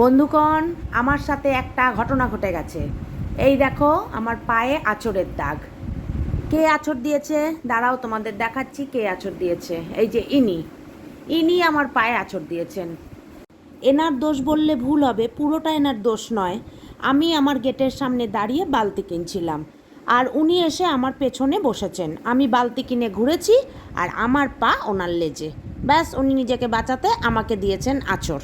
বন্ধুগণ, আমার সাথে একটা ঘটনা ঘটে গেছে। এই দেখো, আমার পায়ে আঁচড়ের দাগ। কে আঁচড় দিয়েছে? দাঁড়াও, তোমাদের দেখাচ্ছি কে আঁচড় দিয়েছে। এই যে ইনি। ইনি আমার পায়ে আঁচড় দিয়েছেন। এনার দোষ বললে ভুল হবে, পুরোটা এনার দোষ নয়। আমি আমার গেটের সামনে দাঁড়িয়ে বালতি কিনছিলাম, আর উনি এসে আমার পেছনে বসেছেন। আমি বালতি কিনে ঘুরেছি, আর আমার পা ওনার লেজে। ব্যাস, উনি নিজেকে বাঁচাতে আমাকে দিয়েছেন আচর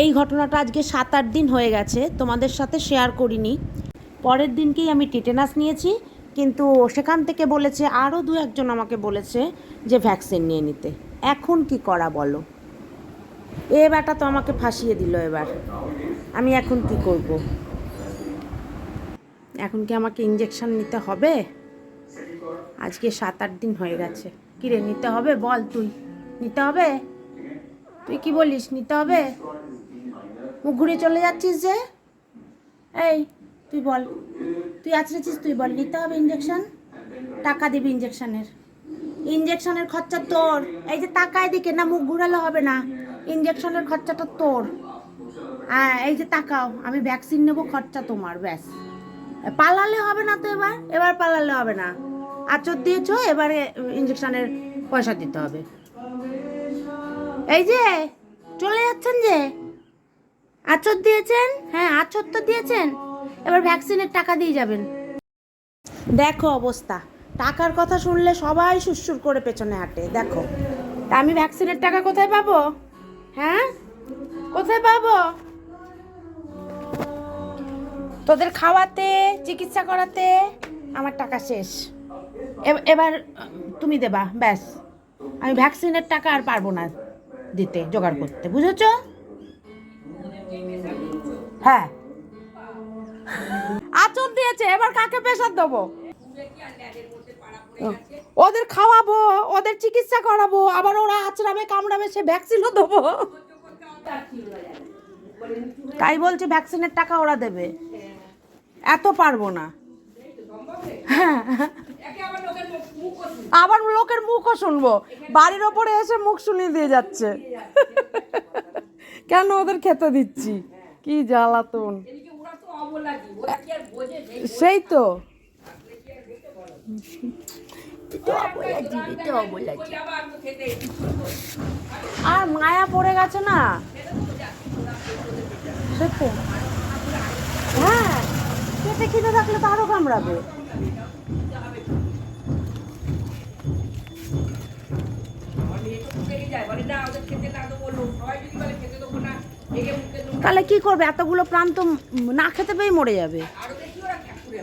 এই ঘটনাটা আজকে সাত আট দিন হয়ে গেছে, তোমাদের সাথে শেয়ার করিনি। পরের দিনকেই আমি টিটেনাস নিয়েছি, কিন্তু সেখান থেকে বলেছে আরও দু একজন আমাকে বলেছে যে ভ্যাকসিন নিয়ে নিতে। এখন কি করা বলো? এ বেটা তো আমাকে ফাঁসিয়ে দিল এবার। আমি এখন কি করব? এখন কি আমাকে ইঞ্জেকশন নিতে হবে? আজকে সাত আট দিন হয়ে গেছে। কিরে, নিতে হবে? বল তুই। নিতে হবে? তুই কি বলিস? নিতে হবে? মুখ ঘুরিয়ে চলে যাচ্ছিস যে? এই, তুই বল। তুই আছড়েছিস, তুই বল। নিতে হবে ইঞ্জেকশন টাকা দিবি ইঞ্জেকশনের ইঞ্জেকশনের খরচা তোর। এই যে টাকা এদিকে, না মুখ ঘুরালে হবে না। ইঞ্জেকশনের খরচাটা তোর। হ্যাঁ এই যে তাকাও। আমি ভ্যাকসিন নেব, খরচা তোমার, ব্যাস। পালালে হবে না তো এবার? এবার পালালে হবে না। আচর দিয়েছ, এবারে ইঞ্জেকশনের পয়সা দিতে হবে। এই যে, চলে যাচ্ছেন যে? আচর দিয়েছেন? হ্যাঁ আচর তো দিয়েছেন। এবার ভ্যাকসিনের টাকা দিয়ে যাবেন। দেখো অবস্থা। টাকার কথা শুনলে সবাই সুরসুর করে পেছনে হাঁটে, দেখো। তা আমি ভ্যাকসিনের টাকা কোথায় পাবো? হ্যাঁ? কোথায় পাবো? তোদের খাওয়াতে, চিকিৎসা করাতে আমার টাকা শেষ। এবার তুমি দেবা, ব্যাস। আমি ভ্যাকসিনের টাকা আর পারব না দিতে, জোগাড় করতে, বুঝেছ? হ্যাঁ। আচর দিয়েছে, এবার কাকে প্রেশার দেবো? ওদের খাওয়াবো, ওদের চিকিৎসা করাবো, আবার ওরা আচড়াবে, কামড়াবে, সে ভ্যাকসিনও দেবো। তাই বলছে ভ্যাকসিনের টাকা ওরা দেবে। এত পারব না। আবার লোকের মুখও শুনব। বাড়ির ওপরে এসে মুখ শুনিয়ে দিয়ে যাচ্ছে। কেন ওদের খেতে দিচ্ছি? কি জ্বালাতন? সেই তো। আর মায়া পড়ে গেছে না? সত্যি? হ্যাঁ পেটে খিদে থাকলে তো আরও কামড়াবে। তাহলে কি করবে? এতগুলো প্রাণ তো না খেতে পেয়ে মরে যাবে।